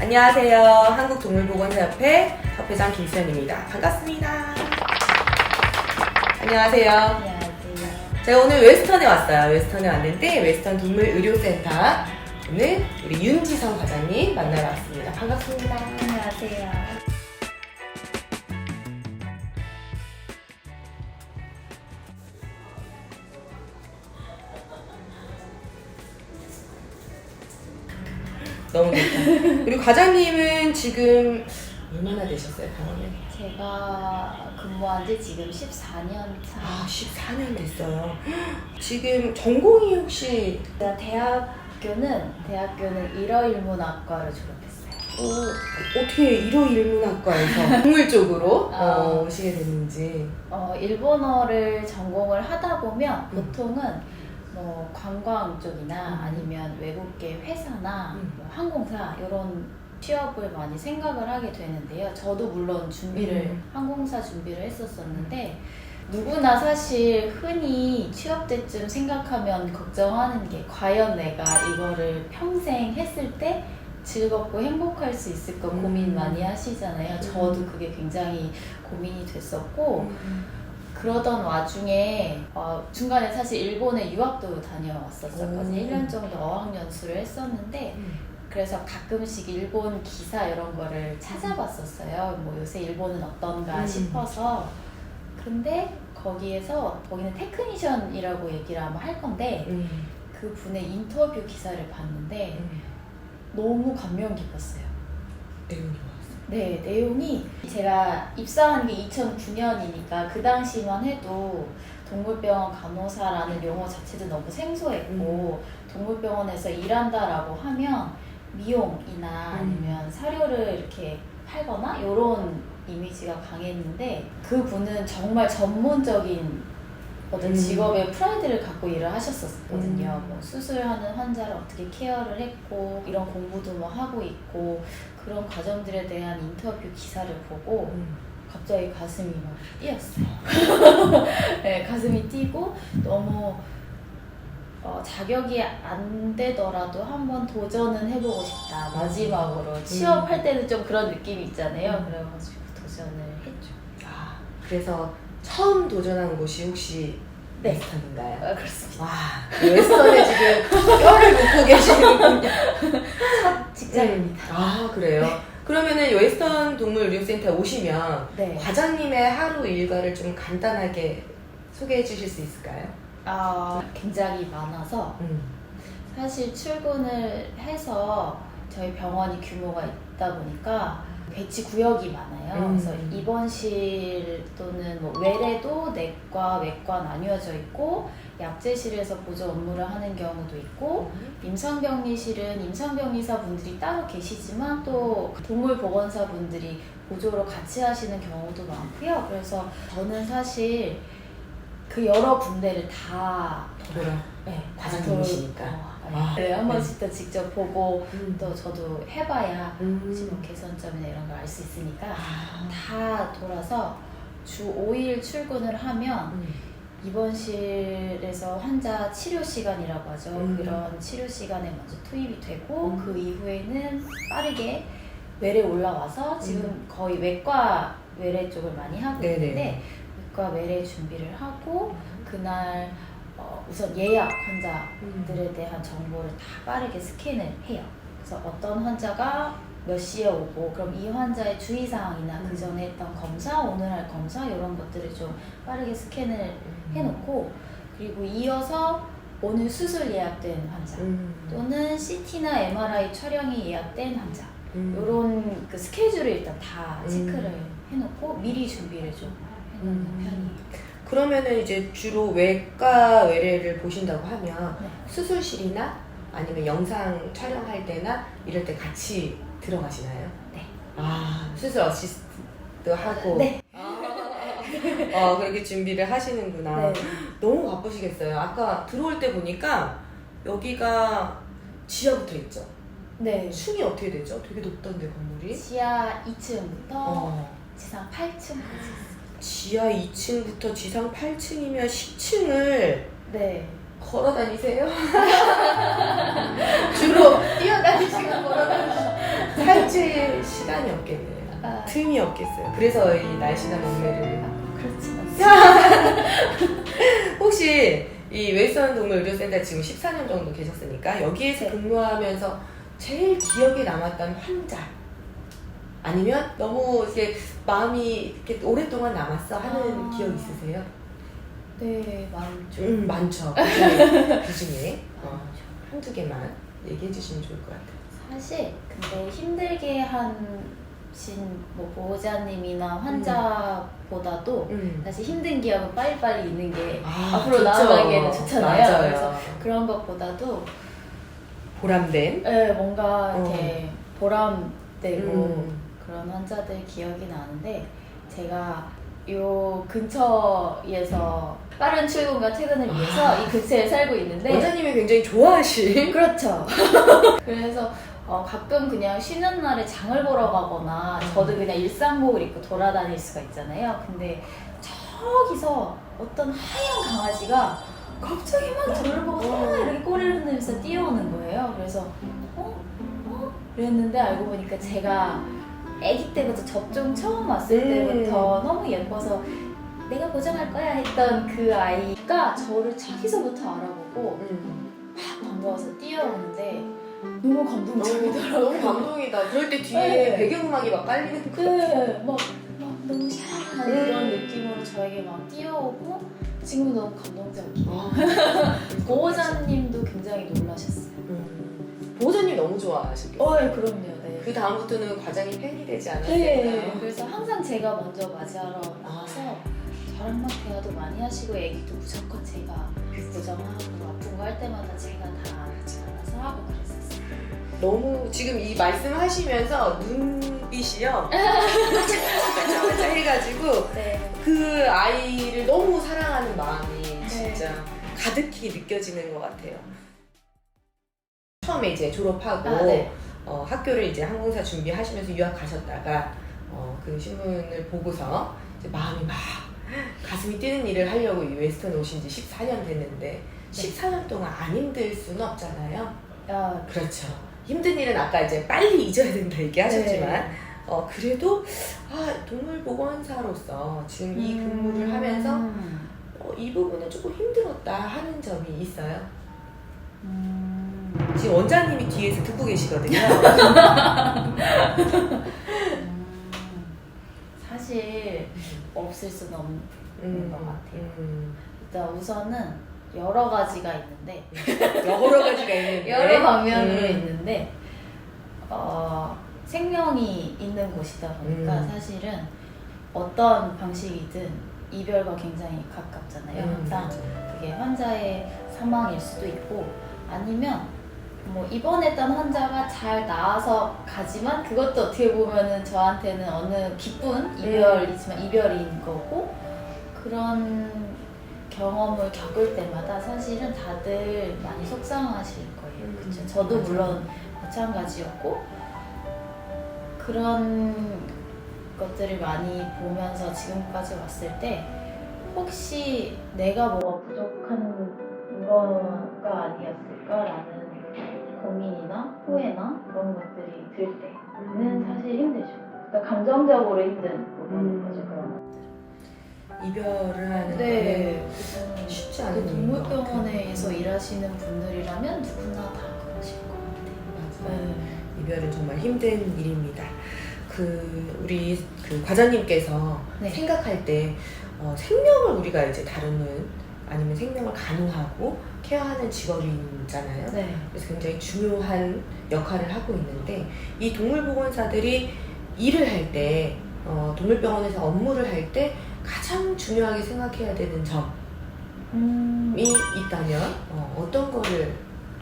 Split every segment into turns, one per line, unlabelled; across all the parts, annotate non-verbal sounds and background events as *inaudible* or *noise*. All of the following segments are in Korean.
안녕하세요. 한국동물보건사협회 협회장 김수현입니다. 반갑습니다. 안녕하세요.
안녕하세요.
제가 오늘 웨스턴에 왔어요. 웨스턴에 왔는데 웨스턴 동물 의료센터 오늘 우리 윤지성 과장님 만나러 왔습니다. 반갑습니다.
안녕하세요.
너무 좋다. 그리고 과장님은 지금 얼마나 되셨어요, 병원에?
제가 근무한 지 지금 14년 차.
아, 14년 됐어요. 지금 전공이 혹시
제가 대학교는 대학교는 일어일문학과를 졸업했어요.
어, 어떻게 일어일문학과에서 *laughs* 동물 쪽으로
아.
어, 오시게 됐는지.
어, 일본어를 전공을 하다 보면
음.
보통은 뭐 관광 쪽이나
음.
아니면 외국계 회사나
음.
뭐 항공사 이런 취업을 많이 생각을 하게 되는데요. 저도 물론 준비를
음.
항공사 준비를 했었었는데 누구나 사실 흔히 취업 때쯤 생각하면 걱정하는 게 과연 내가 이거를 평생 했을 때 즐겁고 행복할 수 있을까
음.
고민 많이 하시잖아요. 저도 그게 굉장히 고민이 됐었고 그러던 와중에 어, 중간에 사실 일본에 유학도 다녀왔었었거든요.
오.
1년 정도 어학연수를 했었는데
음.
그래서 가끔씩 일본 기사 이런 거를 찾아봤었어요. 뭐 요새 일본은 어떤가
음.
싶어서. 근데 거기에서 거기는 테크니션이라고 얘기를 아마 할 건데
음.
그 분의 인터뷰 기사를 봤는데
음.
너무 감명 깊었어요.
내용이.
네, 내용이 제가 입사한 게 2009년이니까 그 당시만 해도 동물병원 간호사라는 용어 자체도 너무 생소했고 동물병원에서 일한다라고 하면 미용이나
음.
아니면 사료를 이렇게 팔거나 이런 이미지가 강했는데 그 분은 정말 전문적인 어떤
음.
직업의 프라이드를 갖고 일을 하셨었거든요.
음.
뭐 수술하는 환자를 어떻게 케어를 했고 이런 공부도 뭐 하고 있고 그런 과정들에 대한 인터뷰 기사를 보고
음.
갑자기 가슴이 막 뛰었어요. *laughs* 네, 가슴이 뛰고 너무 어, 자격이 안 되더라도 한번 도전은 해보고 싶다. 마지막으로 취업할 때는 좀 그런 느낌이 있잖아요.
음.
그래가지고 도전을 했죠.
아, 그래서 처음 도전한 곳이 혹시
네.
웨스턴인가요?
아, 그렇습니다.
와, 웨스턴에 지금 뼈를 묻고 계시는군요.
직장입니다.
아, 그래요? 그러면은 웨스턴 동물 의료센터 오시면
네.
과장님의 하루 일과를 좀 간단하게 소개해 주실 수 있을까요?
아, 굉장히 많아서
음.
사실 출근을 해서 저희 병원이 규모가 있다 보니까 배치 구역이 많아요.
음.
그래서 입원실 또는 뭐 외래도 내과, 외과 나뉘어져 있고 약제실에서 보조 업무를 하는 경우도 있고 임상병리실은 임상병리사 분들이 따로 계시지만 또 동물보건사 분들이 보조로 같이 하시는 경우도 많고요. 그래서 저는 사실 그 여러 군데를 다
돌아.
네,
과장님이시니까.
어,
아,
네, 한 번씩 또 직접 보고
음.
또 저도 해봐야 혹시 뭐
음.
개선점이나 이런 걸 알 수 있으니까
아.
다 돌아서 주 5일 출근을 하면
음.
입원실에서 환자 치료 시간이라고 하죠.
음.
그런 치료 시간에 먼저 투입이 되고
음.
그 이후에는 빠르게 외래 올라와서 지금 거의 외과 외래 쪽을 많이 하고
음. 네네.
있는데 외과 외래 준비를 하고 그날 어, 우선 예약 환자들에 대한 정보를 다 빠르게 스캔을 해요. 그래서 어떤 환자가 몇 시에 오고 그럼 이 환자의 주의사항이나
음.
그 전에 했던 검사, 오늘 할 검사 이런 것들을 좀 빠르게 스캔을 해놓고 그리고 이어서 오늘 수술 예약된 환자
음.
또는 CT나 MRI 촬영이 예약된 환자
음.
이런 그 스케줄을 일단 다
음.
체크를 해놓고 미리 준비를 좀 해놓는
음.
편이에요.
그러면은 이제 주로 외과 외래를 보신다고 하면
네.
수술실이나 아니면 영상 촬영할 때나 이럴 때 같이 들어가시나요?
네.
아 수술 어시스트도 하고
네. *laughs*
어 그렇게 준비를 하시는구나.
네.
너무 바쁘시겠어요. 아까 들어올 때 보니까 여기가 지하부터 있죠.
네.
층이 어떻게 되죠? 되게 높던데 건물이.
지하 2층부터
어.
지상 8층까지 있어요.
지하 2층부터 지상 8층이면 10층을
네.
걸어 다니세요? 주로 뛰어다니시고 걸어 다니시고 시간이 없겠네요.
아.
틈이 없겠어요. 그래서 이 날씬한 몸매를
그렇진 않습니다.
혹시 이 웨스턴 동물 의료센터 지금 14년 정도 계셨으니까 여기에서
네.
근무하면서 제일 기억에 남았던 환자 아니면 너무 이렇게 마음이 이렇게 오랫동안 남았어 하는
아.
기억 있으세요?
네, 많죠.
음 많죠. *laughs* 그 중에, 그 중에 어. 한두 개만 얘기해 주시면 좋을 것 같아요.
사실 근데 힘들게 하신 뭐 보호자님이나 환자보다도
음.
사실 힘든 기억은 빨리빨리 있는 게
아,
앞으로
좋죠.
나아가기에는 좋잖아요.
맞아요.
그래서 그런 것보다도
보람된
네, 뭔가
어.
이렇게 보람되고
음.
그런 환자들 기억이 나는데 제가 요 근처에서 빠른 출근과 퇴근을 위해서
아.
이 근처에 살고 있는데
원장님이 굉장히 좋아하신
그렇죠. *laughs* 그래서 어, 가끔 그냥 쉬는 날에 장을 보러 가거나
음.
저도 그냥 일상복을 입고 돌아다닐 수가 있잖아요. 근데 저기서 어떤 하얀 강아지가 갑자기 막 저를 보고 딱 이렇게 꼬리를 흔들면서 뛰어오는 거예요. 그래서 어? 어? 이랬는데 알고 보니까 제가 아기 때부터 접종 처음 왔을
음.
때부터 너무 예뻐서 내가 보장할 거야 했던 그 아이가 저를 저기서부터 알아보고
음.
막 반가워서 뛰어오는데 너무 감동적이더라고요.
너무 감동이다. 그럴 때 뒤에
네.
배경음악이 막 깔리는 거.
네, 막, 막 너무 샤라한
음.
그런 느낌으로 저에게 막 뛰어오고 지금도 너무 감동적이에요.
아, *laughs*
보호자님도 굉장히 놀라셨어요.
음. 보호자님 너무 좋아하시겠어요.
어, 예, 그럼요. 네.
그 다음부터는 과장님 팬이 되지
네,
않았을까요?
그래서 항상 제가 먼저 맞이하러 나와서 저랑 막 대화도 많이 하시고 애기도 무조건 제가 보정하고 아픈 거할 때마다 제가 다 알아서 하고 그랬었어요.
너무 지금 이 말씀하시면서 눈빛이요. *laughs* 반짝반짝 해가지고
네.
그 아이를 너무 사랑하는 마음이
네.
진짜 가득히 느껴지는 것 같아요. 처음에 이제 졸업하고
아, 네.
어, 학교를 이제 항공사 준비하시면서 유학 가셨다가 어, 그 신문을 보고서 이제 마음이 막 가슴이 뛰는 일을 하려고 이 웨스턴 오신 지 14년 됐는데 14년 동안 안 힘들 수는 없잖아요.
야,
그렇죠. 힘든 일은 아까 이제 빨리 잊어야 된다 얘기하셨지만
네.
어, 그래도 아, 동물보건사로서 지금 이 근무를 하면서
음.
어, 이 부분은 조금 힘들었다 하는 점이 있어요.
음.
지금 원장님이 뒤에서 듣고 계시거든요.
음, 사실 없을 수는 없는
음,
것 같아요.
음.
일단 우선은 여러 가지가 있는데
여러 가지가 있는데
여러 방면으로
음.
있는데 어, 생명이 있는 곳이다 보니까
음.
사실은 어떤 방식이든 이별과 굉장히 가깝잖아요.
음,
항상. 그게 환자의 사망일 수도 있고 아니면 뭐 입원했던 환자가 잘 나아서 가지만 그것도 어떻게 보면은 저한테는 어느 기쁜 이별이지만 이별인 거고 그런 경험을 겪을 때마다 사실은 다들 많이 속상하실 거예요.
음,
그쵸? 저도
맞아요.
물론 마찬가지였고 그런 것들을 많이 보면서 지금까지 왔을 때 혹시 내가 뭐가 부족한 거가 아니었을까라는 고민이나 후회나 그런 것들이 들 때는 사실 힘들죠. 그러니까 감정적으로 힘든 부분인
음.
거죠. 그런 거.
이별을 하는
네.
거는 쉽지
그
않은.
동물병원에서 일하시는 분들이라면 누구나 다 그러실 것 같아요.
맞아요.
네.
이별은 정말 힘든 일입니다. 그 우리 그 과장님께서
네.
생각할 때 어, 생명을 우리가 이제 다루는 아니면 생명을 간호하고 케어하는 직업이잖아요.
네.
그래서 굉장히 중요한 역할을 하고 있는데 이 동물보건사들이 일을 할때 어, 동물병원에서 업무를 할 때 가장 중요하게 생각해야 되는 점이
음,
있다면 어, 떤 거를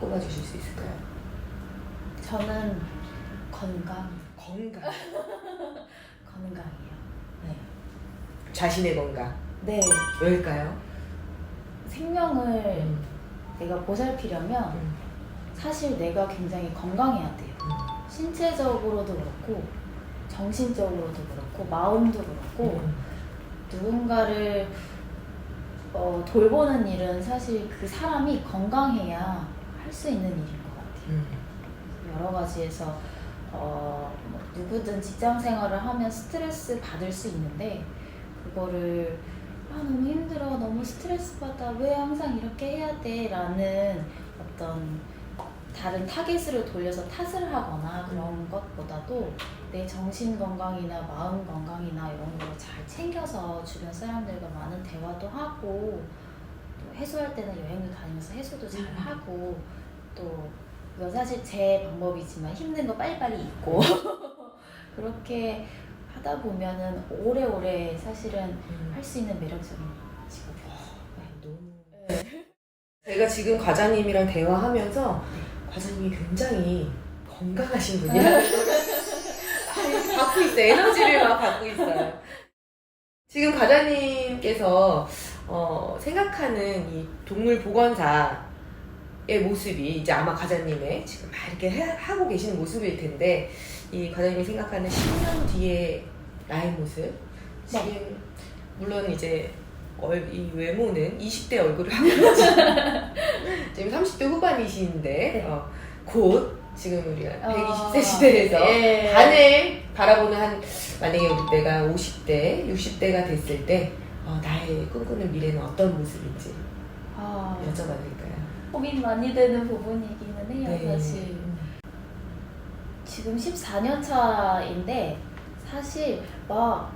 꼽아주실 수 있을까요?
저는 건강,
건강, *laughs*
건강이에요. 네.
자신의 건강
네.
왜일까요?
생명을
음,
내가 보살피려면
음,
사실 내가 굉장히 건강해야 돼요.
음.
신체적으로도 그렇고 정신적으로도 그렇고 마음도 그렇고
음,
누군가를 어, 돌보는 일은 사실 그 사람이 건강해야 할 수 있는 일인 것 같아요.
음,
여러 가지에서 어, 뭐 누구든 직장 생활을 하면 스트레스 받을 수 있는데 그거를 아 너무 힘들어. 너무 스트레스 받아. 왜 항상 이렇게 해야 돼라는 어떤 다른 타겟으로 돌려서 탓을 하거나 그런 것보다도 내 정신 건강이나 마음 건강이나 이런 걸 잘 챙겨서 주변 사람들과 많은 대화도 하고 또 해소할 때는 여행을 다니면서 해소도 잘
음.
하고 또 이건 사실 제 방법이지만 힘든 거 빨리빨리 잊고. *laughs* 그렇게 하다 보면은 오래오래 사실은
음.
할수 있는 매력적인 직업이에요.
너무. 제가 지금 과장님이랑 대화하면서 과장님이 굉장히 건강하신 분이에요. *laughs* 아니, 받고 있어요. 에너지를 막 받고 있어요. 지금 과장님께서 어, 생각하는 이 동물 보건사 의 모습이 이제 아마 과장님의 지금 막 이렇게 해- 하고 계시는 모습일 텐데 이 과장님이 생각하는 10년 뒤의 나의 모습 지금 물론 이제 얼- 이 외모는 20대 얼굴을 하고 있지 *laughs* 지금 30대 후반이신데
네.
어, 곧 지금 우리가
어,
120세 시대에서
예.
반을 바라보는 한 만약에 우리 때가 50대, 60대가 됐을 때 어, 나의 꿈꾸는 미래는 어떤 모습인지
아,
여쭤봐도 될까요?
고민 많이 되는 부분이기는 해요,
네.
사실. 지금 14년 차인데 사실 막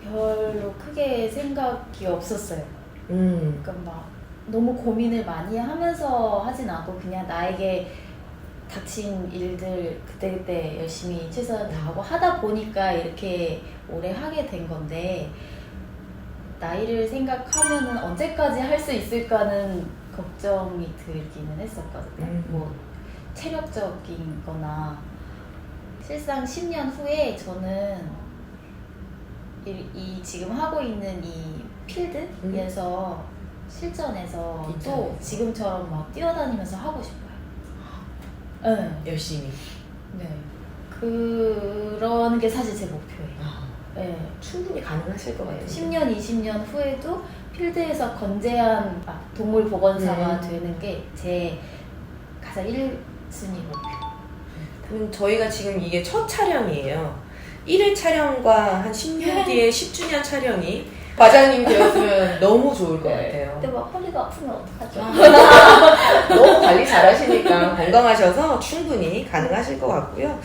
별로 크게 생각이 없었어요.
음.
그러니까 막 너무 고민을 많이 하면서 하진 않고 그냥 나에게 닥친 일들 그때그때 열심히 최선을 다하고 하다 보니까 이렇게 오래 하게 된 건데 나이를 생각하면은 언제까지 할 수 있을까는 걱정이 들기는 했었거든요.
음.
뭐 체력적인 거나 실상 10년 후에 저는 이, 이 지금 하고 있는 이 필드에서 실전에서 또. 지금처럼 막 뛰어다니면서 하고 싶어요. 네.
열심히.
네. 그런 게 사실 제 목표예요.
아,
네.
충분히 가능하실 것 같아요.
10년, 20년 후에도 필드에서 건재한 아, 동물 보건사가
음.
되는 게 제 가장 1순위 목표.
그럼 저희가 지금 이게 첫 촬영이에요. 1회 촬영과 한 10년 뒤에 10주년 촬영이 과장님 되었으면 *laughs* 너무 좋을 것 같아요.
근데 막 허리가 아프면 어떡하죠? *laughs*
너무 관리 잘하시니까 건강하셔서 충분히 가능하실 것 같고요.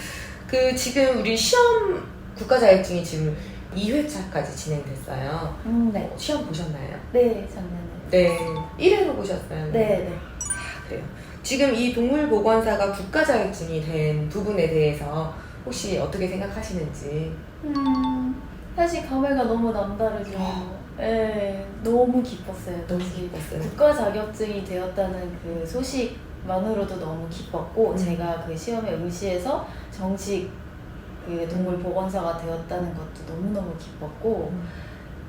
그 지금 우리 시험 국가 자격증이 지금 2회차까지 진행됐어요.
음, 네.
시험 보셨나요?
네, 작년에.
네. 1회로 보셨어요.
네, 네.
아, 그래요. 지금 이 동물보건사가 국가 자격증이 된 부분에 대해서 혹시 어떻게 생각하시는지.
음, 사실 감회가 너무 남다르죠. 네, 너무 기뻤어요.
너무. 기뻤어요.
국가 자격증이 되었다는 그 소식만으로도 너무 기뻤고
음.
제가 그 시험에 응시해서 정식 그 동물 보건사가 되었다는 것도 너무너무 기뻤고
음.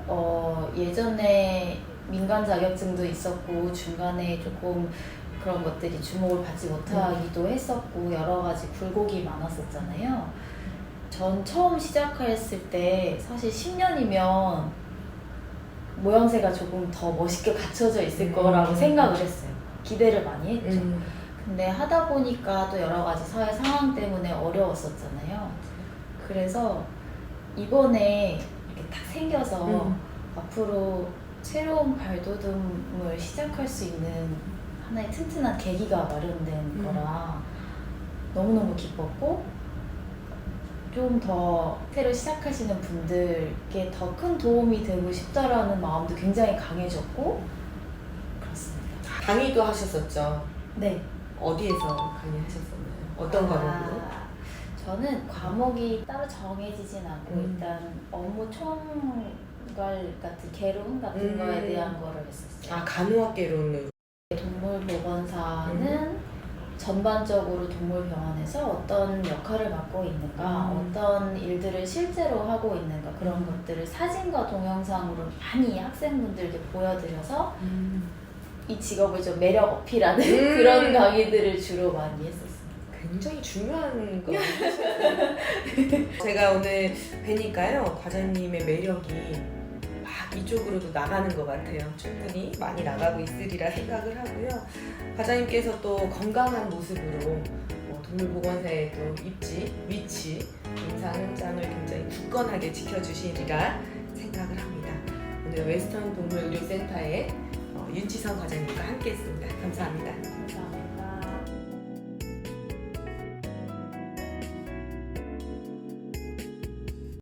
어, 예전에 민간 자격증도 있었고 중간에 조금 그런 것들이 주목을 받지 못하기도 했었고 여러 가지 굴곡이 많았었잖아요. 전 처음 시작했을 때 사실 10년이면 모양새가 조금 더 멋있게 갖춰져 있을
음.
거라고 생각을 했어요. 기대를 많이 했죠.
음.
근데 하다 보니까 또 여러 가지 사회 상황 때문에 어려웠었잖아요. 그래서 이번에 이렇게 딱 생겨서
음.
앞으로 새로운 발돋움을 시작할 수 있는 하나의 튼튼한 계기가 마련된
음.
거라 너무너무 기뻤고 좀 더 새로 시작하시는 분들께 더 큰 도움이 되고 싶다라는 마음도 굉장히 강해졌고 그렇습니다.
강의도 하셨었죠.
네.
어디에서 강의하셨었나요? 어떤 과목으로?
아, 저는 과목이 따로 정해지진 않고
음.
일단 업무 총괄 같은 개론 같은
음.
거에 대한 거를 했었어요.
아 간호학개론으로.
동물보건사는
음.
전반적으로 동물병원에서 어떤 역할을 맡고 있는가,
음.
어떤 일들을 실제로 하고 있는가 그런
음.
것들을 사진과 동영상으로 많이 학생분들께 보여드려서 이 직업을 좀 매력 어필하는
음. *laughs*
그런 강의들을 주로 많이 했었어요.
굉장히 중요한 거 *laughs* 제가 오늘 뵈니까요 과장님의 매력이 막 이쪽으로도 나가는 것 같아요 충분히 많이 나가고 있으리라 생각을 하고요 과장님께서 또 건강한 모습으로 어, 어, 동물보건사의 또 입지, 위치, 임상 현장을 굉장히 굳건하게 지켜주시리라 생각을 합니다. 오늘 웨스턴 동물의료센터의 어, 윤지성 과장님과 함께했습니다.
감사합니다.